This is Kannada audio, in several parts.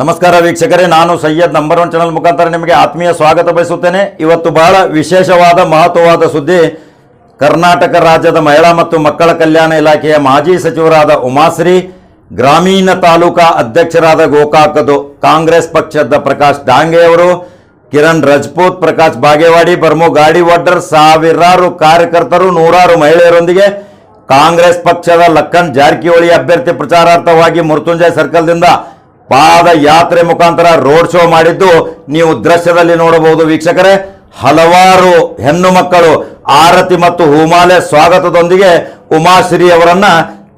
ನಮಸ್ಕಾರ ವೀಕ್ಷಕರೇ, ನಾನು ಸೈಯದ್ ನಂಬರ್ ಒನ್ ಚಾನಲ್ ಮುಖಾಂತರ ನಿಮಗೆ ಆತ್ಮೀಯ ಸ್ವಾಗತ ಬಯಸುತ್ತೇನೆ. ಇವತ್ತು ಬಹಳ ವಿಶೇಷವಾದ, ಮಹತ್ವವಾದ ಸುದ್ದಿ. ಕರ್ನಾಟಕ ರಾಜ್ಯದ ಮಹಿಳಾ ಮತ್ತು ಮಕ್ಕಳ ಕಲ್ಯಾಣ ಇಲಾಖೆಯ ಮಾಜಿ ಸಚಿವರಾದ ಉಮಾಶ್ರೀ, ಗ್ರಾಮೀಣ ತಾಲೂಕಾ ಅಧ್ಯಕ್ಷರಾದ ಗೋಕಾಕದು ಕಾಂಗ್ರೆಸ್ ಪಕ್ಷದ ಪ್ರಕಾಶ್ ಡಾಂಗೆಯವರು ಕಿರಣ್ ರಜಪೂತ್, ಪ್ರಕಾಶ್ ಬಾಗೇವಾಡಿ, ಬರ್ಮು ಗಾಡಿ ವಡ್ಡರ್ ಸಾವಿರಾರು ಕಾರ್ಯಕರ್ತರು, ನೂರಾರು ಮಹಿಳೆಯರೊಂದಿಗೆ ಕಾಂಗ್ರೆಸ್ ಪಕ್ಷದ ಲಕ್ಕನ್ ಜಾರಕಿಹೊಳಿ ಅಭ್ಯರ್ಥಿ ಪ್ರಚಾರಾರ್ಥವಾಗಿ ಮೃತ್ಯುಂಜಯ ಸರ್ಕಲ್ದಿಂದ ಪಾದಯಾತ್ರೆ ಮುಖಾಂತರ ರೋಡ್ ಶೋ ಮಾಡಿದ್ದು ನೀವು ದೃಶ್ಯದಲ್ಲಿ ನೋಡಬಹುದು ವೀಕ್ಷಕರೇ. ಹಲವಾರು ಹೆಣ್ಣು ಮಕ್ಕಳು ಆರತಿ ಮತ್ತು ಹೂಮಾಲೆ ಸ್ವಾಗತದೊಂದಿಗೆ ಉಮಾಶ್ರೀ ಅವರನ್ನ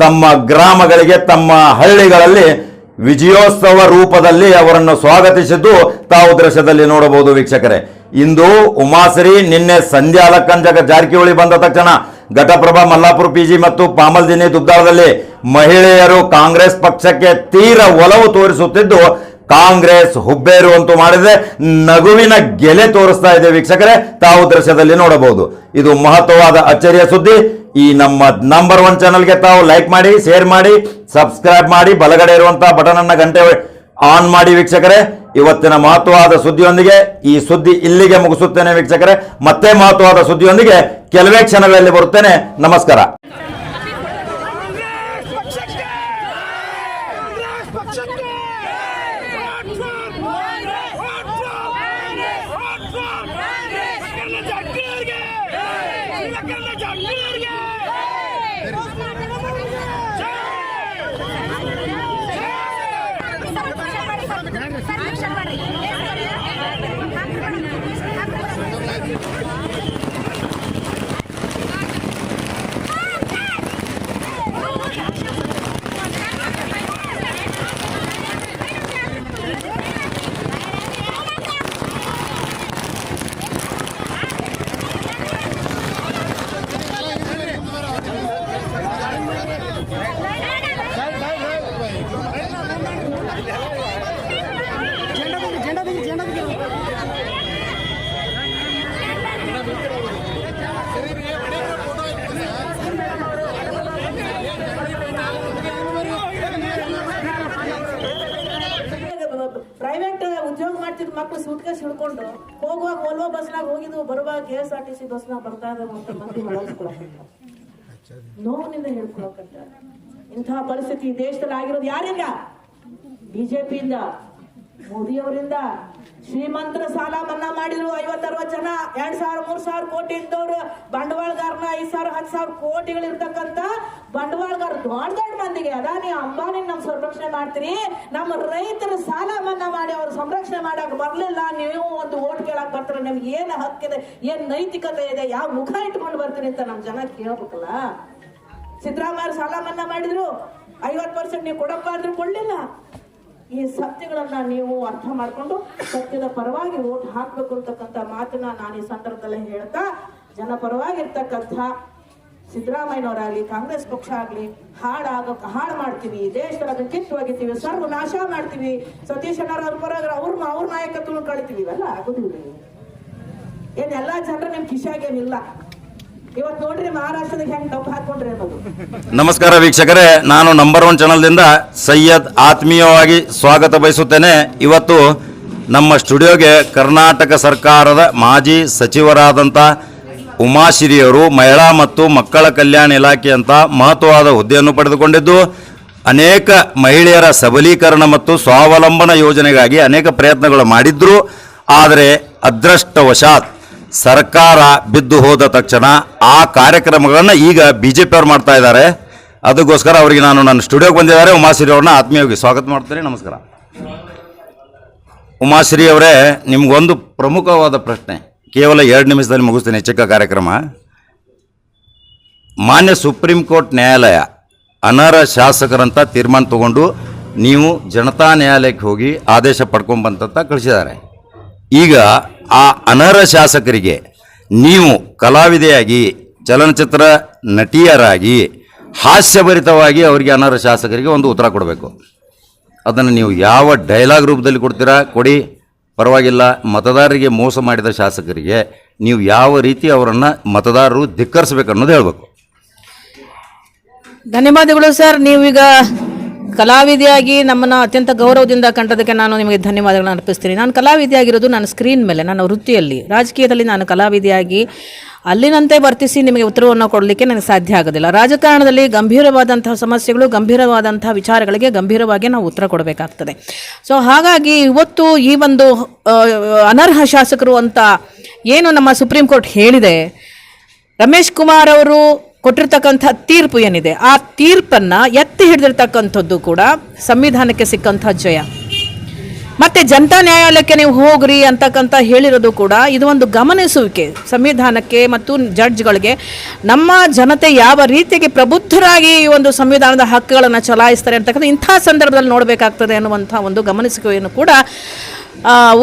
ತಮ್ಮ ಗ್ರಾಮಗಳಿಗೆ, ತಮ್ಮ ಹಳ್ಳಿಗಳಲ್ಲಿ ವಿಜಯೋತ್ಸವ ರೂಪದಲ್ಲಿ ಅವರನ್ನು ಸ್ವಾಗತಿಸಿದ್ದು ತಾವು ದೃಶ್ಯದಲ್ಲಿ ನೋಡಬಹುದು ವೀಕ್ಷಕರೇ. ಇಂದು ಉಮಾಶ್ರೀ ನಿನ್ನೆ ಸಂಧ್ಯಾ ಲಕ್ಕಂಜಗ ಜಾರಕಿಹೊಳಿ ಬಂದ ತಕ್ಷಣ ಘಟಪ್ರಭಾ ಮಲ್ಲಾಪುರ ಪಿಜಿ ಮತ್ತು ಪಾಮಲ್ದಿನಿ ದುಗ್ದಾಳದಲ್ಲಿ ಮಹಿಳೆಯರು ಕಾಂಗ್ರೆಸ್ ಪಕ್ಷಕ್ಕೆ ತೀರ ಒಲವು ತೋರಿಸುತ್ತಿದ್ದು, ಕಾಂಗ್ರೆಸ್ ಹುಬ್ಬೇರು ಅಂತೂ ಮಾಡಿದೆ. ನಗುವಿನ ಗೆಲೆ ತೋರಿಸ್ತಾ ಇದೆ ವೀಕ್ಷಕರೇ. ತಾವು ದೃಶ್ಯದಲ್ಲಿ ನೋಡಬಹುದು. ಇದು ಮಹತ್ವವಾದ ಅಚ್ಚರಿಯ ಸುದ್ದಿ. ಈ ನಮ್ಮ ನಂಬರ್ ಒನ್ ಚಾನಲ್ಗೆ ತಾವು ಲೈಕ್ ಮಾಡಿ ಶೇರ್ ಮಾಡಿ ಸಬ್ಸ್ಕ್ರೈಬ್ ಮಾಡಿ, ಬಲಗಡೆ ಇರುವಂತಹ ಬಟನ್ ಅನ್ನ ಗಂಟೆ ಆನ್ ಮಾಡಿ ವೀಕ್ಷಕರೇ. ಇವತ್ತಿನ ಮಹತ್ವವಾದ ಸುದ್ದಿಯೊಂದಿಗೆ ಈ ಸುದ್ದಿ ಇಲ್ಲಿಗೆ ಮುಗಿಸುತ್ತೇನೆ ವೀಕ್ಷಕರೇ ಮತ್ತೆ ಮಹತ್ವವಾದ ಸುದ್ದಿಯೊಂದಿಗೆ ಕೆಲವೇ ಕ್ಷಣಗಳಲ್ಲಿ ಬರುತ್ತೇನೆ ನಮಸ್ಕಾರ ಮಕ್ಳು ಸೂಟ್ಕೇಸ್ ಹಿಡ್ಕೊಂಡು ಹೋಗುವಾಗ ಓಲ್ವೋ ಬಸ್ನಾಗ ಹೋಗಿದ್ವು, ಬರುವಾಗ K S R T C ಬಸ್ನಾಗ ಬರ್ತಾ ಇದಾವ ಅಂತ ಮಂದಿ ನೋವಿನಿಂದ ಹೇಳ್ಕೊಳಕಂತ ಇಂತಹ ಪರಿಸ್ಥಿತಿ ದೇಶದಲ್ಲಿ ಆಗಿರೋದು ಯಾರಿಂದ? ಬಿಜೆಪಿಯಿಂದ ಮೋದಿಯವರಿಂದ. ಶ್ರೀಮಂತರ ಸಾಲ ಮನ್ನಾ ಐವತ್ತರವತ್ತು ಜನ, ಎರಡ್ ಸಾವಿರ, ಮೂರ್ ಸಾವಿರ ಕೋಟಿ ಇದ್ದವ್ರು, ಬಂಡವಾಳಗಾರನ ಐದ್ ಸಾವಿರ, ಹತ್ತು ಸಾವಿರ ಕೋಟಿಗಳು ಇರ್ತಕ್ಕಂತ ಬಂಡವಾಳಗಾರ ದೊಡ್ಡ ದೊಡ್ಡ ಮಂದಿಗೆ. ಅದಾನಿ ಅಂಬಾನಿ ನಮ್ ಸಂರಕ್ಷಣೆ ಮಾಡ್ತೀರಿ. ನಮ್ಮ ರೈತರ ಸಾಲ ಮನ್ನಾ ಮಾಡಿ ಅವ್ರ ಸಂರಕ್ಷಣೆ ಮಾಡಕ್ ಬರ್ಲಿಲ್ಲ. ನೀವು ಒಂದು ಓಟ್ ಕೇಳಕ್ ಬರ್ತಾರೆ. ನಿಮ್ಗೆ ಏನ್ ಹಕ್ಕಿದೆ ಏನ್ ನೈತಿಕತೆ ಇದೆ? ಯಾವ ಮುಖ ಇಟ್ಕೊಂಡು ಬರ್ತೀರಿ ಅಂತ ನಮ್ ಜನ ಕೇಳ್ಬೇಕಲ್ಲ. ಸಿದ್ದರಾಮಯ್ಯ ಸಾಲ ಮನ್ನಾ ಮಾಡಿದ್ರು. ಐವತ್ ಪರ್ಸೆಂಟ್ ನೀವು ಕೊಡಬಾರ್ದು ಕೊಡ್ಲಿಲ್ಲ. ಈ ಸತ್ಯಗಳನ್ನ ನೀವು ಅರ್ಥ ಮಾಡ್ಕೊಂಡು ಸತ್ಯದ ಪರವಾಗಿ ಓಟ್ ಹಾಕ್ಬೇಕು ಅಂತಕ್ಕಂಥ ಮಾತನ್ನ ನಾನು ಈ ಸಂದರ್ಭದಲ್ಲಿ ಹೇಳ್ತಾ, ಜನ ಪರವಾಗಿರ್ತಕ್ಕಂಥ ಸಿದ್ದರಾಮಯ್ಯನವರಾಗ್ಲಿ, ಕಾಂಗ್ರೆಸ್ ಪಕ್ಷ ಆಗ್ಲಿ, ಹಾಡಾಗ ಹಾಳು ಮಾಡ್ತೀವಿ, ದೇಶದ ಕಿತ್ತು ಒಗಿತೀವಿ ಸರ್ವ ನಾಶ ಮಾಡ್ತೀವಿ, ಸತೀಶ್ ಅಣ್ಣವ್ರ ಅವ್ರ ಪರವಾಗಿ ಅವ್ರ ಅವ್ರ ನಾಯಕತ್ವ ಕಳಿತೀವಿ ಇವೆಲ್ಲ ಆಗುದಿಲ್ಲ ಏನೆಲ್ಲ ಜನರು ನಿಮ್ ಕಿಶಾಗೇನಿಲ್ಲ. ನಮಸ್ಕಾರ ವೀಕ್ಷಕರೇ, ನಾನು ನಂಬರ್ ಒನ್ ಚಾನಲ್ದಿಂದ ಸೈಯದ್ ಆತ್ಮೀಯವಾಗಿ ಸ್ವಾಗತ ಬಯಸುತ್ತೇನೆ. ಇವತ್ತು ನಮ್ಮ ಸ್ಟುಡಿಯೋಗೆ ಕರ್ನಾಟಕ ಸರ್ಕಾರದ ಮಾಜಿ ಸಚಿವರಾದಂಥ ಉಮಾಶ್ರೀಯವರು ಮಹಿಳಾ ಮತ್ತು ಮಕ್ಕಳ ಕಲ್ಯಾಣ ಇಲಾಖೆ ಅಂತ ಮಹತ್ವವಾದ ಹುದ್ದೆಯನ್ನು ಪಡೆದುಕೊಂಡಿದ್ದು, ಅನೇಕ ಮಹಿಳೆಯರ ಸಬಲೀಕರಣ ಮತ್ತು ಸ್ವಾವಲಂಬನ ಯೋಜನೆಗಾಗಿ ಅನೇಕ ಪ್ರಯತ್ನಗಳು ಮಾಡಿದ್ರು. ಆದರೆ, ಅದೃಷ್ಟವಶಾತ್ ಸರ್ಕಾರ ಬಿದ್ದು ಹೋದ ತಕ್ಷಣ ಆ ಕಾರ್ಯಕ್ರಮಗಳನ್ನು ಈಗ ಬಿ ಜೆ ಪಿಯವ್ರು ಮಾಡ್ತಾ ಇದ್ದಾರೆ. ಅದಕ್ಕೋಸ್ಕರ ಅವರಿಗೆ ನಾನು ನನ್ನ ಸ್ಟುಡಿಯೋಗೆ ಬಂದಿದ್ದಾರೆ. ಉಮಾಶ್ರೀ ಅವ್ರನ್ನ ಆತ್ಮೀಯವಾಗಿ ಸ್ವಾಗತ ಮಾಡ್ತೀನಿ. ನಮಸ್ಕಾರ. ಉಮಾಶ್ರೀ ಅವರೇ, ನಿಮಗೊಂದು ಪ್ರಮುಖವಾದ ಪ್ರಶ್ನೆ. ಕೇವಲ ಎರಡು ನಿಮಿಷದಲ್ಲಿ ಮುಗಿಸ್ತೀನಿ ಚಿಕ್ಕ ಕಾರ್ಯಕ್ರಮ. ಮಾನ್ಯ ಸುಪ್ರೀಂ ಕೋರ್ಟ್ ನ್ಯಾಯಾಲಯ ಅನರ್ಹ ಶಾಸಕರಂತ ತೀರ್ಮಾನ ತಗೊಂಡು ನೀವು ಜನತಾ ನ್ಯಾಯಾಲಯಕ್ಕೆ ಹೋಗಿ ಆದೇಶ ಪಡ್ಕೊಂಬಂತ ಕಳಿಸಿದ್ದಾರೆ. ಈಗ ಆ ಅನರ್ಹ ಶಾಸಕರಿಗೆ ನೀವು ಕಲಾವಿದೆಯಾಗಿ, ಚಲನಚಿತ್ರ ನಟಿಯರಾಗಿ, ಹಾಸ್ಯಭರಿತವಾಗಿ ಅವರಿಗೆ ಅನರ್ಹ ಶಾಸಕರಿಗೆ ಒಂದು ಉತ್ತರ ಕೊಡಬೇಕು. ಅದನ್ನು ನೀವು ಯಾವ ಡೈಲಾಗ್ ರೂಪದಲ್ಲಿ ಕೊಡ್ತೀರಾ, ಕೊಡಿ. ಪರವಾಗಿಲ್ಲ, ಮತದಾರರಿಗೆ ಮೋಸ ಮಾಡಿದ ಶಾಸಕರಿಗೆ ನೀವು ಯಾವ ರೀತಿ ಅವರನ್ನು ಮತದಾರರು ಧಿಕ್ಕರಿಸಬೇಕು ಅನ್ನೋದು ಹೇಳಬೇಕು. ಧನ್ಯವಾದಗಳು ಸರ್. ನೀವೀಗ ಕಲಾವಿದೆಯಾಗಿ ನಮ್ಮನ್ನು ಅತ್ಯಂತ ಗೌರವದಿಂದ ಕಂಡದಕ್ಕೆ ನಾನು ನಿಮಗೆ ಧನ್ಯವಾದಗಳನ್ನು ಅರ್ಪಿಸ್ತೀನಿ. ನಾನು ಕಲಾವಿದೆಯಾಗಿರೋದು ನಾನು ಸ್ಕ್ರೀನ್ ಮೇಲೆ, ನನ್ನ ವೃತ್ತಿಯಲ್ಲಿ. ರಾಜಕೀಯದಲ್ಲಿ ನಾನು ಕಲಾವಿದೆಯಾಗಿ ಅಲ್ಲಿನಂತೆ ವರ್ತಿಸಿ ನಿಮಗೆ ಉತ್ತರವನ್ನು ಕೊಡಲಿಕ್ಕೆ ನನಗೆ ಸಾಧ್ಯ ಆಗೋದಿಲ್ಲ. ರಾಜಕಾರಣದಲ್ಲಿ ಗಂಭೀರವಾದಂತಹ ಸಮಸ್ಯೆಗಳು, ಗಂಭೀರವಾದಂತಹ ವಿಚಾರಗಳಿಗೆ ಗಂಭೀರವಾಗಿ ನಾವು ಉತ್ತರ ಕೊಡಬೇಕಾಗ್ತದೆ. ಸೊ ಹಾಗಾಗಿ ಇವತ್ತು ಈ ಒಂದು ಅನರ್ಹ ಶಾಸಕರು ಅಂತ ಏನು ನಮ್ಮ ಸುಪ್ರೀಂ ಕೋರ್ಟ್ ಹೇಳಿದೆ, ರಮೇಶ್ ಕುಮಾರ್ ಅವರು ಕೊಟ್ಟಿರ್ತಕ್ಕಂಥ ತೀರ್ಪು ಏನಿದೆ? ಆ ತೀರ್ಪನ್ನ ಎತ್ತಿ ಹಿಡಿದಿರ್ತಕ್ಕಂಥದ್ದು ಕೂಡ ಸಂವಿಧಾನಕ್ಕೆ ಸಿಕ್ಕಂಥ ಜಯ. ಮತ್ತೆ ಜನತಾ ನ್ಯಾಯಾಲಯಕ್ಕೆ ನೀವು ಹೋಗ್ರಿ ಅಂತಕ್ಕಂಥ ಹೇಳಿರೋದು ಕೂಡ ಇದು ಒಂದು ಗಮನಿಸುವಿಕೆ ಸಂವಿಧಾನಕ್ಕೆ ಮತ್ತು ಜಡ್ಜ್ಗಳಿಗೆ. ನಮ್ಮ ಜನತೆ ಯಾವ ರೀತಿಗೆ ಪ್ರಬುದ್ಧರಾಗಿ ಈ ಒಂದು ಸಂವಿಧಾನದ ಹಕ್ಕುಗಳನ್ನು ಚಲಾಯಿಸ್ತಾರೆ ಅಂತಕ್ಕಂಥ ಇಂಥ ಸಂದರ್ಭದಲ್ಲಿ ನೋಡಬೇಕಾಗ್ತದೆ ಅನ್ನುವಂಥ ಒಂದು ಗಮನಿಸುವಿಕೆಯನ್ನು ಕೂಡ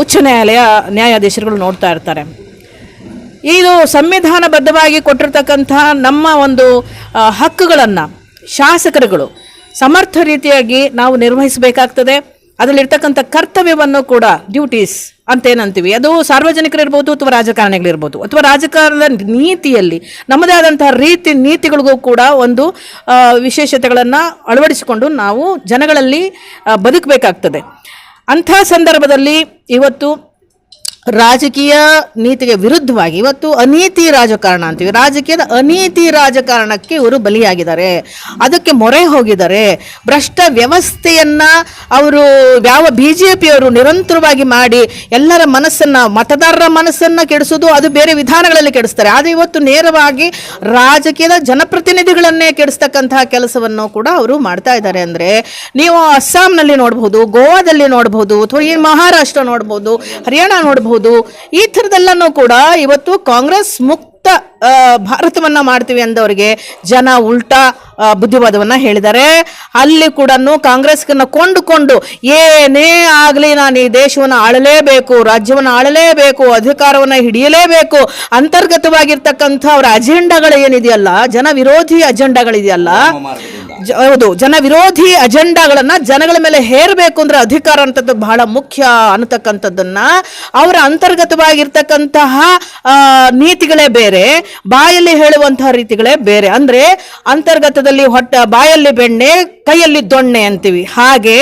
ಉಚ್ಚ ನ್ಯಾಯಾಲಯ ನ್ಯಾಯಾಧೀಶರುಗಳು ನೋಡ್ತಾ ಇರ್ತಾರೆ. ಇದು ಸಂವಿಧಾನಬದ್ಧವಾಗಿ ಕೊಟ್ಟಿರ್ತಕ್ಕಂಥ ನಮ್ಮ ಒಂದು ಹಕ್ಕುಗಳನ್ನು ಶಾಸಕರುಗಳು ಸಮರ್ಥ ರೀತಿಯಾಗಿ ನಾವು ನಿರ್ವಹಿಸಬೇಕಾಗ್ತದೆ. ಅದರಲ್ಲಿರ್ತಕ್ಕಂಥ ಕರ್ತವ್ಯವನ್ನು ಕೂಡ ಡ್ಯೂಟೀಸ್ ಅಂತ ಏನಂತೀವಿ ಅದು ಸಾರ್ವಜನಿಕರಿರ್ಬೋದು ಅಥವಾ ರಾಜಕಾರಣಿಗಳಿರ್ಬೋದು. ಅಥವಾ ರಾಜಕಾರಣದ ನೀತಿಯಲ್ಲಿ ನಮ್ಮದೇ ಆದಂತಹ ರೀತಿ ನೀತಿಗಳಿಗೂ ಕೂಡ ಒಂದು ವಿಶೇಷತೆಗಳನ್ನು ಅಳವಡಿಸಿಕೊಂಡು ನಾವು ಜನಗಳಲ್ಲಿ ಬದುಕಬೇಕಾಗ್ತದೆ. ಅಂಥ ಸಂದರ್ಭದಲ್ಲಿ ಇವತ್ತು ರಾಜಕೀಯ ನೀತಿಗೆ ವಿರುದ್ಧವಾಗಿ ಇವತ್ತು ಅನೀತಿ ರಾಜಕಾರಣ ಅಂತೀವಿ. ರಾಜಕೀಯದ ಅನೀತಿ ರಾಜಕಾರಣಕ್ಕೆ ಇವರು ಬಲಿಯಾಗಿದ್ದಾರೆ. ಅದಕ್ಕೆ ಮೊರೆ ಹೋಗಿದ್ದಾರೆ. ಭ್ರಷ್ಟ ವ್ಯವಸ್ಥೆಯನ್ನ ಅವರು ಯಾವ ಬಿ ಜೆ ಪಿಯವರು ನಿರಂತರವಾಗಿ ಮಾಡಿ ಎಲ್ಲರ ಮನಸ್ಸನ್ನ, ಮತದಾರರ ಮನಸ್ಸನ್ನ ಕೆಡಿಸೋದು ಅದು ಬೇರೆ ವಿಧಾನಗಳಲ್ಲಿ ಕೆಡಿಸ್ತಾರೆ. ಆದರೆ ಇವತ್ತು ನೇರವಾಗಿ ರಾಜಕೀಯದ ಜನಪ್ರತಿನಿಧಿಗಳನ್ನೇ ಕೆಡಿಸ್ತಕ್ಕಂತಹ ಕೆಲಸವನ್ನು ಕೂಡ ಅವರು ಮಾಡ್ತಾ ಇದ್ದಾರೆ ಅಂದ್ರೆ ನೀವು ಅಸ್ಸಾಂನಲ್ಲಿ ನೋಡಬಹುದು, ಗೋವಾದಲ್ಲಿ ನೋಡಬಹುದು, ಅಥವಾ ಈ ಮಹಾರಾಷ್ಟ್ರ ನೋಡಬಹುದು, ಹರಿಯಾಣ ನೋಡಬಹುದು ಈ ಥರದೆಲ್ಲನೂ ಕೂಡ ಇವತ್ತು ಕಾಂಗ್ರೆಸ್ ಮುಕ್ತ ಭಾರತವನ್ನ ಮಾಡ್ತೀವಿ ಅಂದವರಿಗೆ ಜನ ಉಲ್ಟಾ ಬುದ್ಧಿವಾದವನ್ನು ಹೇಳಿದ್ದಾರೆ. ಅಲ್ಲಿ ಕೂಡ ಕಾಂಗ್ರೆಸ್ಗನ್ನು ಕೊಂಡುಕೊಂಡು ಏನೇ ಆಗಲಿ ನಾನು ಈ ದೇಶವನ್ನು ಆಳಲೇಬೇಕು ರಾಜ್ಯವನ್ನು ಆಳಲೇಬೇಕು ಅಧಿಕಾರವನ್ನು ಹಿಡಿಯಲೇಬೇಕು ಅಂತರ್ಗತವಾಗಿರ್ತಕ್ಕಂಥ ಅವರ ಅಜೆಂಡಾಗಳು ಏನಿದೆಯಲ್ಲ ಜನ ವಿರೋಧಿ ಅಜೆಂಡಾಗಳಿದೆಯಲ್ಲ ಹೌದು ಜನ ವಿರೋಧಿ ಅಜೆಂಡಾಗಳನ್ನ ಜನಗಳ ಮೇಲೆ ಹೇರಬೇಕು ಅಂದ್ರೆ ಅಧಿಕಾರ ಅಂತದ್ದು ಬಹಳ ಮುಖ್ಯ ಅನ್ನತಕ್ಕಂಥದ್ದನ್ನ ಅವರ ಅಂತರ್ಗತವಾಗಿರ್ತಕ್ಕಂತಹ ನೀತಿಗಳೇ ಬೇರೆ. ಬಾಯಲ್ಲಿ ಹೇಳುವಂತಹ ರೀತಿಗಳೇ ಬೇರೆ. ಅಂದ್ರೆ ಅಂತರ್ಗತದಲ್ಲಿ ಹೊಟ್ಟ ಬಾಯಲ್ಲಿ ಬೆಣ್ಣೆ ಕೈಯಲ್ಲಿ ದೊಣ್ಣೆ ಅಂತೀವಿ. ಹಾಗೆ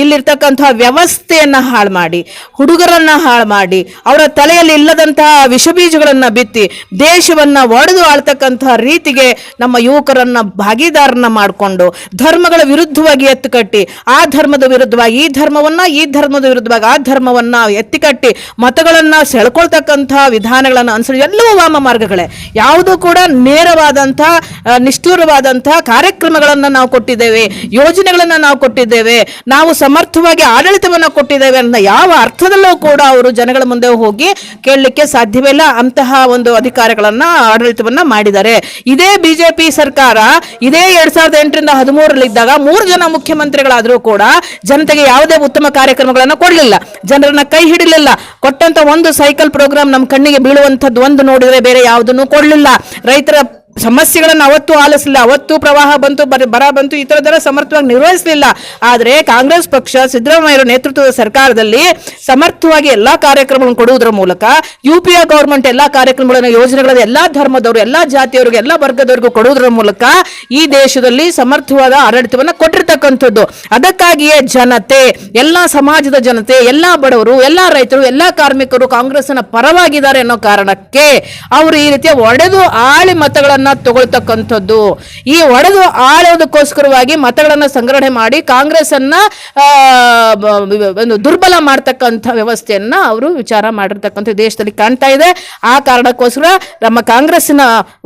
ಇಲ್ಲಿರ್ತಕ್ಕಂತಹ ವ್ಯವಸ್ಥೆಯನ್ನು ಹಾಳು ಮಾಡಿ, ಹುಡುಗರನ್ನ ಹಾಳು ಮಾಡಿ, ಅವರ ತಲೆಯಲ್ಲಿ ಇಲ್ಲದಂತಹ ವಿಷಬೀಜಗಳನ್ನ ಬಿತ್ತಿ, ದೇಶವನ್ನ ಒಡೆದು ಆಳ್ತಕ್ಕಂತಹ ರೀತಿಗೆ ನಮ್ಮ ಯುವಕರನ್ನ ಭಾಗಿದಾರನ್ನ ಮಾಡಿಕೊಂಡು, ಧರ್ಮಗಳ ವಿರುದ್ಧವಾಗಿ ಎತ್ತುಕಟ್ಟಿ ಆ ಧರ್ಮದ ವಿರುದ್ಧವಾಗಿ ಈ ಧರ್ಮವನ್ನ, ಈ ಧರ್ಮದ ವಿರುದ್ಧವಾಗಿ ಆ ಧರ್ಮವನ್ನ ಎತ್ತಿಕಟ್ಟಿ ಮತಗಳನ್ನ ಸೆಳ್ಕೊಳ್ತಕ್ಕಂತಹ ವಿಧಾನಗಳನ್ನು ಅನುಸರಿಸಿ ಎಲ್ಲವೂ ವಾಮ ಮಾರ್ಗಗಳೇ. ಯಾವುದೂ ಕೂಡ ನೇರವಾದಂಥ ನಿಷ್ಠೂರವಾದಂತಹ ಕಾರ್ಯಕ್ರಮಗಳನ್ನು ನಾವು ಕೊಟ್ಟಿದ್ದೇವೆ. ಯೋಜನೆಗಳನ್ನು ನಾವು ಕೊಟ್ಟಿದ್ದೇವೆ, ನಾವು ಸಮರ್ಥವಾಗಿ ಆಡಳಿತವನ್ನು ಕೊಟ್ಟಿದ್ದೇವೆ ಅಂತ ಯಾವ ಅರ್ಥದಲ್ಲೂ ಕೂಡ ಅವರು ಜನಗಳ ಮುಂದೆ ಹೋಗಿ ಕೇಳಲಿಕ್ಕೆ ಸಾಧ್ಯವಿಲ್ಲ ಅಂತಹ ಒಂದು ಅಧಿಕಾರಗಳನ್ನ, ಆಡಳಿತವನ್ನ ಮಾಡಿದ್ದಾರೆ. ಇದೇ ಬಿಜೆಪಿ ಸರ್ಕಾರ ಇದೇ ಎರಡ್ ಸಾವಿರದ ಎಂಟರಿಂದ ಹದಿಮೂರಲ್ಲಿದ್ದಾಗ ಮೂರು ಜನ ಮುಖ್ಯಮಂತ್ರಿಗಳಾದರೂ ಕೂಡ ಜನತೆಗೆ ಯಾವುದೇ ಉತ್ತಮ ಕಾರ್ಯಕ್ರಮಗಳನ್ನು ಕೊಡಲಿಲ್ಲ. ಜನರನ್ನ ಕೈ ಹಿಡಿಲಿಲ್ಲ. ಕೊಟ್ಟಂತ ಒಂದು ಸೈಕಲ್ ಪ್ರೋಗ್ರಾಮ್ ನಮ್ಮ ಕಣ್ಣಿಗೆ ಬೀಳುವಂಥದ್ದು ಒಂದು ನೋಡಿದ್ರೆ ಬೇರೆ ಯಾವುದನ್ನು ಕೊಡಲಿಲ್ಲ. ರೈತರ ಸಮಸ್ಯೆಗಳನ್ನು ಅವತ್ತು ಆಲಿಸಲಿಲ್ಲ, ಅವತ್ತು ಪ್ರವಾಹ ಬಂತು, ಬರ- ಬಂತು, ಈ ಸಮರ್ಥವಾಗಿ ನಿರ್ವಹಿಸಲಿಲ್ಲ. ಆದರೆ ಕಾಂಗ್ರೆಸ್ ಪಕ್ಷ ಸಿದ್ದರಾಮಯ್ಯರ ನೇತೃತ್ವದ ಸರ್ಕಾರದಲ್ಲಿ ಸಮರ್ಥವಾಗಿ ಎಲ್ಲ ಕಾರ್ಯಕ್ರಮಗಳನ್ನು ಕೊಡುವುದರ ಮೂಲಕ ಯು ಪಿ ಎ ಗೌರ್ಮೆಂಟ್ ಎಲ್ಲ ಕಾರ್ಯಕ್ರಮಗಳನ್ನು, ಯೋಜನೆಗಳನ್ನು, ಎಲ್ಲ ಧರ್ಮದವರು, ಎಲ್ಲ ಜಾತಿಯವರಿಗೆ, ಎಲ್ಲ ವರ್ಗದವರಿಗೂ ಕೊಡುವುದರ ಮೂಲಕ ಈ ದೇಶದಲ್ಲಿ ಸಮರ್ಥವಾದ ಆಡಳಿತವನ್ನು ಕೊಟ್ಟಿರ್ತಕ್ಕಂಥದ್ದು. ಅದಕ್ಕಾಗಿಯೇ ಜನತೆ, ಎಲ್ಲ ಸಮಾಜದ ಜನತೆ, ಎಲ್ಲ ಬಡವರು, ಎಲ್ಲ ರೈತರು, ಎಲ್ಲ ಕಾರ್ಮಿಕರು ಕಾಂಗ್ರೆಸ್ನ ಪರವಾಗಿದ್ದಾರೆ ಅನ್ನೋ ಕಾರಣಕ್ಕೆ ಅವರು ಈ ರೀತಿಯ ಒಡೆದು ಆಳಿ ಮತಗಳನ್ನ ತಗೊಳ್ತಕ್ಕಂಥದ್ದು. ಈ ಒಡೆದು ಆಳೋದಕ್ಕೋಸ್ಕರವಾಗಿ ಮತಗಳನ್ನ ಸಂಗ್ರಹಣೆ ಮಾಡಿ ಕಾಂಗ್ರೆಸ್ ಅನ್ನ ಆ, ಬ- ಬ- ಒಂದು ದುರ್ಬಲ ಮಾಡ್ತಕ್ಕಂಥ ವ್ಯವಸ್ಥೆಯನ್ನ ಅವರು ವಿಚಾರ ಮಾಡಿರ್ತಕ್ಕಂಥ ದೇಶದಲ್ಲಿ ಕಾಣ್ತಾ ಇದೆ. ಆ ಕಾರಣಕ್ಕೋಸ್ಕರ ನಮ್ಮ ಕಾಂಗ್ರೆಸ್ಸಿನ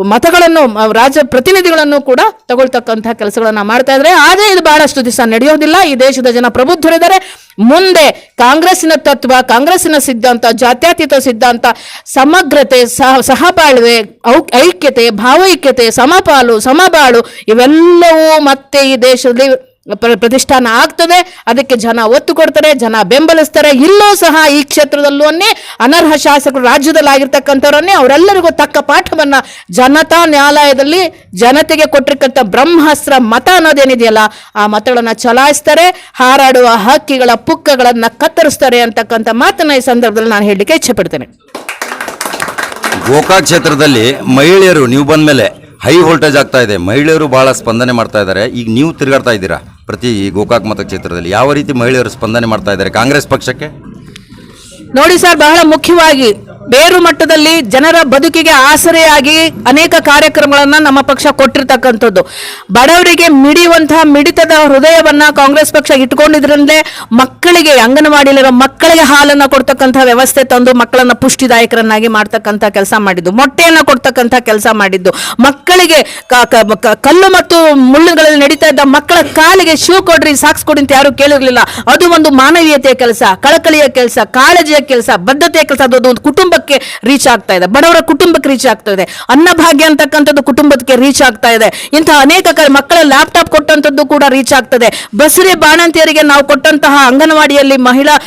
ಮತಗಳನ್ನು ರಾಜ್ಯ ಪ್ರತಿನಿಧಿಗಳನ್ನು ಕೂಡ ತಗೊಳ್ತಕ್ಕಂಥ ಕೆಲಸಗಳನ್ನ ಮಾಡ್ತಾ ಇದ್ದಾರೆ. ಆದರೆ ಇದು ಬಹಳಷ್ಟು ದಿವಸ ನಡೆಯೋದಿಲ್ಲ. ಈ ದೇಶದ ಜನ ಪ್ರಬುದ್ಧರಿದ್ದಾರೆ. ಮುಂದೆ ಕಾಂಗ್ರೆಸ್ಸಿನ ತತ್ವ, ಕಾಂಗ್ರೆಸ್ಸಿನ ಸಿದ್ಧಾಂತ, ಜಾತ್ಯತೀತ ಸಿದ್ಧಾಂತ, ಸಮಗ್ರತೆ, ಸಹ, ಸಹಬಾಳ್ವೆ ಐಕ್ಯತೆ, ಭಾವೈಕ್ಯತೆ, ಸಮಪಾಲು, ಸಮಬಾಳು ಇವೆಲ್ಲವೂ ಮತ್ತೆ ಈ ದೇಶದಲ್ಲಿ ಪ್ರತಿಷ್ಠಾನ ಆಗ್ತದೆ, ಅದಕ್ಕೆ ಜನ ಒತ್ತು ಕೊಡ್ತಾರೆ, ಜನ ಬೆಂಬಲಿಸ್ತಾರೆ. ಇಲ್ಲೂ ಸಹ ಈ ಕ್ಷೇತ್ರದಲ್ಲೂ ಅನರ್ಹ ಶಾಸಕರು ರಾಜ್ಯದಲ್ಲಿ ಆಗಿರ್ತಕ್ಕಂಥವ್ರನ್ನೇ ಅವರೆಲ್ಲರಿಗೂ ತಕ್ಕ ಪಾಠವನ್ನ ಜನತಾ ನ್ಯಾಯಾಲಯದಲ್ಲಿ ಜನತೆಗೆ ಕೊಟ್ಟಿರ್ತಕ್ಕಂಥ ಬ್ರಹ್ಮಾಸ್ತ್ರ ಮತ ಅನ್ನೋದೇನಿದೆಯಲ್ಲ, ಆ ಮತಗಳನ್ನ ಚಲಾಯಿಸ್ತಾರೆ, ಹಾರಾಡುವ ಹಕ್ಕಿಗಳ ಪುಕ್ಕಗಳನ್ನ ಕತ್ತರಿಸ್ತಾರೆ ಅಂತಕ್ಕಂಥ ಮಾತನ್ನ ಈ ಸಂದರ್ಭದಲ್ಲಿ ನಾನು ಹೇಳಲಿಕ್ಕೆ ಇಚ್ಛೆ ಪಡ್ತೇನೆ ಗೋಕಾಕ್ ಕ್ಷೇತ್ರದಲ್ಲಿ ಮಹಿಳೆಯರು, ನೀವು ಬಂದ ಮೇಲೆ ಹೈ ವೋಲ್ಟೇಜ್ ಆಗ್ತಾ ಇದೆ. ಮಹಿಳೆಯರು ಬಹಳ ಸ್ಪಂದನೆ ಮಾಡ್ತಾ ಇದ್ದಾರೆ. ಈಗ ನೀವು ತಿರುಗಾಡ್ತಾ ಇದ್ದೀರಾ? ಪ್ರತಿ ಗೋಕಾಕ್ ಮತಕ್ಷೇತ್ರದಲ್ಲಿ ಯಾವ ರೀತಿ ಮಹಿಳೆಯರು ಸ್ಪಂದನೆ ಮಾಡ್ತಾ ಇದ್ದಾರೆ ಕಾಂಗ್ರೆಸ್ ಪಕ್ಷಕ್ಕೆ? ನೋಡಿ ಸರ್, ಬಹಳ ಮುಖ್ಯವಾಗಿ ಬೇರು ಮಟ್ಟದಲ್ಲಿ ಜನರ ಬದುಕಿಗೆ ಆಸರೆಯಾಗಿ ಅನೇಕ ಕಾರ್ಯಕ್ರಮಗಳನ್ನ ನಮ್ಮ ಪಕ್ಷ ಕೊಟ್ಟಿರ್ತಕ್ಕಂಥದ್ದು. ಬಡವರಿಗೆ ಮಿಡಿಯುವಂತಹ ಮಿಡಿತದ ಹೃದಯವನ್ನ ಕಾಂಗ್ರೆಸ್ ಪಕ್ಷ ಇಟ್ಕೊಂಡಿದ್ರಲ್ಲೇ ಮಕ್ಕಳಿಗೆ ಅಂಗನವಾಡಿಲಿರೋ ಮಕ್ಕಳಿಗೆ ಹಾಲನ್ನು ಕೊಡ್ತಕ್ಕಂಥ ವ್ಯವಸ್ಥೆ ತಂದು ಮಕ್ಕಳನ್ನ ಪುಷ್ಟಿದಾಯಕರನ್ನಾಗಿ ಮಾಡ್ತಕ್ಕಂಥ ಕೆಲಸ ಮಾಡಿದ್ದು, ಮೊಟ್ಟೆಯನ್ನ ಕೊಡ್ತಕ್ಕಂಥ ಕೆಲಸ ಮಾಡಿದ್ದು. ಮಕ್ಕಳಿಗೆ ಕಲ್ಲು ಮತ್ತು ಮುಳ್ಳುಗಳಲ್ಲಿ ನಡೀತಾ ಇದ್ದ ಮಕ್ಕಳ ಕಾಲಿಗೆ ಶೂ ಕೊಡ್ರಿ, ಸಾಕ್ಸ್ ಕೊಡಿ ಅಂತ ಯಾರು ಕೇಳಿರ್ಲಿಲ್ಲ. ಅದು ಒಂದು ಮಾನವೀಯತೆಯ ಕೆಲಸ, ಕಳಕಳಿಯ ಕೆಲಸ, ಕಾಳಜಿಯ ಕೆಲಸ, ಬದ್ಧತೆಯ ಕೆಲಸ ಅದು ಒಂದು ಕುಟುಂಬಕ್ಕೆ ರೀಚ್ ಆಗ್ತಾ ಇದೆ. ಬಡವರ ಕುಟುಂಬಕ್ಕೆ ರೀಚ್ ಆಗ್ತಾ ಇದೆ. ಅನ್ನಭಾಗ್ಯ ಅಂತಕ್ಕಂಥದ್ದು ಕುಟುಂಬಕ್ಕೆ ರೀಚ್ ಆಗ್ತಾ ಇದೆ. ಇಂತಹ ಅನೇಕ ಮಕ್ಕಳ ಲ್ಯಾಪ್ಟಾಪ್ ಕೊಟ್ಟಂತದ್ದು ಕೂಡ ರೀಚ್ ಆಗ್ತದೆ. ಬಸರಿ ಬಾಣಂತಿಯರಿಗೆ ನಾವು ಕೊಟ್ಟಂತಹ ಅಂಗನವಾಡಿಯಲ್ಲಿ ಮಹಿಳಾ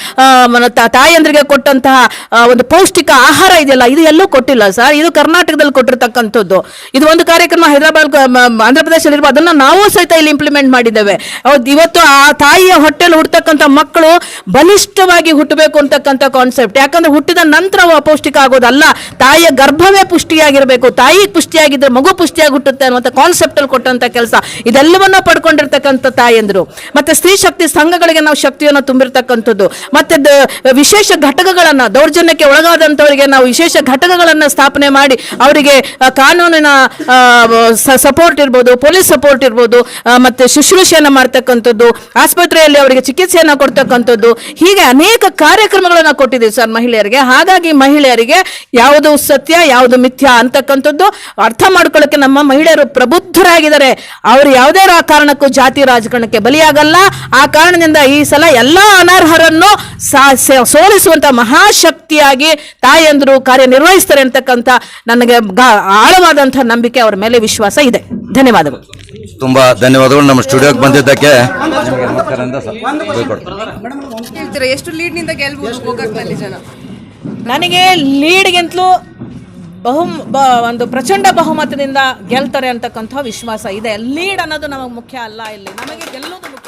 ತಾಯಿಯಂದ್ರಿಗೆ ಕೊಟ್ಟಂತಹ ಒಂದು ಪೌಷ್ಟಿಕ ಆಹಾರ ಇದೆಯಲ್ಲ, ಇದು ಎಲ್ಲೂ ಕೊಟ್ಟಿಲ್ಲ ಸರ್. ಇದು ಕರ್ನಾಟಕದಲ್ಲಿ ಕೊಟ್ಟಿರ್ತಕ್ಕಂಥದ್ದು. ಇದು ಒಂದು ಕಾರ್ಯಕ್ರಮ ಹೈದರಾಬಾದ್ ಆಂಧ್ರಪ್ರದೇಶದಲ್ಲಿ ಮ- ಮ- ಆಂಧ್ರ ಪ್ರದೇಶದಲ್ಲಿರುವ ಅದನ್ನ ನಾವು ಸಹಿತ ಇಲ್ಲಿ ಇಂಪ್ಲಿಮೆಂಟ್ ಮಾಡಿದ್ದೇವೆ. ಇವತ್ತು ಆ ತಾಯಿಯ ಹೊಟ್ಟೆಲಿ ಹುಟ್ಟತಕ್ಕಂಥ ಮಕ್ಕಳು ಬಲಿಷ್ಠವಾಗಿ ಹುಟ್ಟಬೇಕು ಅಂತಕ್ಕಂಥ ಕಾನ್ಸೆಪ್ಟ್ ಯಾಕಂದ್ರೆ ಹುಟ್ಟಿದ ನಂತರ ಅಪೌಷ್ಟಿಕ ಆಗೋದಲ್ಲ. ತಾಯಿಯ ಗರ್ಭವೇ ಪುಷ್ಟಿಯಾಗಿರಬೇಕು. ತಾಯಿ ಪುಷ್ಟಿಯಾಗಿದ್ರೆ ಮಗು ಪುಷ್ಟಿಯಾಗಿ ಹುಟ್ಟುತ್ತೆ ಅನ್ನುವಂಥ ಕಾನ್ಸೆಪ್ಟ್ ಅಲ್ಲಿ ಕೊಟ್ಟಂತ ಕೆಲಸ. ಇದೆಲ್ಲವನ್ನ ಪಡ್ಕೊಂಡಿರ್ತಕ್ಕಂಥ ತಾಯಂದ್ರು ಮತ್ತೆ ಸ್ತ್ರೀ ಶಕ್ತಿ ಸಂಘಗಳಿಗೆ ನಾವು ಶಕ್ತಿಯನ್ನು ತುಂಬಿರ್ತಕ್ಕಂಥದ್ದು. ಮತ್ತೆ ವಿಶೇಷ ಘಟಕಗಳನ್ನ, ದೌರ್ಜನ್ಯಕ್ಕೆ ಒಳಗಾದಂಥವರಿಗೆ ನಾವು ವಿಶೇಷ ಘಟಕಗಳನ್ನ ಸ್ಥಾಪನೆ ಮಾಡಿ ಅವರಿಗೆ ಕಾನೂನಿನ ಸಪೋರ್ಟ್ ಇರ್ಬೋದು ಪೊಲೀಸ್ ಸಪೋರ್ಟ್ ಇರ್ಬೋದು ಮತ್ತೆ ಶುಶ್ರೂಷೆಯನ್ನು ಮಾಡ್ತಕ್ಕಂಥದ್ದು, ಆಸ್ಪತ್ರೆಯಲ್ಲಿ ಅವರಿಗೆ ಚಿಕಿತ್ಸೆಯನ್ನ ಕೊಡ್ತಕ್ಕಂಥದ್ದು. ಹೀಗೆ ಅನೇಕ ಕಾರ್ಯಕ್ರಮಗಳನ್ನ ಕೊಟ್ಟಿದ್ದೀವಿ ಸರ್ ಮಹಿಳೆಯರಿಗೆ. ಹಾಗಾಗಿ ಮಹಿಳೆಯರಿಗೆ ಯಾವುದು ಸತ್ಯ, ಯಾವುದು ಮಿಥ್ಯ ಅಂತಕ್ಕಂಥದ್ದು ಅರ್ಥ ಮಾಡ್ಕೊಳ್ಳೋಕೆ ನಮ್ಮ ಮಹಿಳೆಯರು ಪ್ರಬುದ್ಧರಾಗಿದ್ದಾರೆ. ಅವರು ಯಾವುದೇ ಕಾರಣಕ್ಕೂ ಜಾತಿ ರಾಜಕಾರಣಕ್ಕೆ ಬಲಿಯಾಗಲ್ಲ. ಆ ಕಾರಣದಿಂದ ಈ ಸಲ ಎಲ್ಲಾ ಅನರ್ಹರನ್ನು ಸೋಲಿಸುವಂತ ಮಹಾಶಕ್ತಿಯಾಗಿ ತಾಯಿಯಂದರು ಕಾರ್ಯನಿರ್ವಹಿಸ್ತಾರೆ ಅಂತಕ್ಕಂಥ ನನಗೆ ಆಳವಾದಂತಹ ನಂಬಿಕೆ ಅವರ ಮೇಲೆ ವಿಶ್ವಾಸ ಇದೆ. ಧನ್ಯವಾದಗಳು. ತುಂಬಾ ಧನ್ಯವಾದಗಳು ನಮ್ಮ ಸ್ಟುಡಿಯೋಗೆ ಬಂದಿದ್ದಕ್ಕೆ. ಹೇಳ್ತೀರಾ ಎಷ್ಟು ಲೀಡ್ನಿಂದ ಗೆಲ್ಬಹುದು ಗೋಕಾಕ್ನಲ್ಲಿ ಜನ? ನನಗೆ ಲೀಡ್ಗಿಂತಲೂ ಬಹು ಬ- ಒಂದು ಪ್ರಚಂಡ ಬಹುಮತದಿಂದ ಗೆಲ್ತಾರೆ ಅಂತಕ್ಕಂಥ ವಿಶ್ವಾಸ ಇದೆ. ಲೀಡ್ ಅನ್ನೋದು ನಮಗೆ ಮುಖ್ಯ ಅಲ್ಲ ಇಲ್ಲಿ. ನಮಗೆ ಗೆಲ್ಲೋದು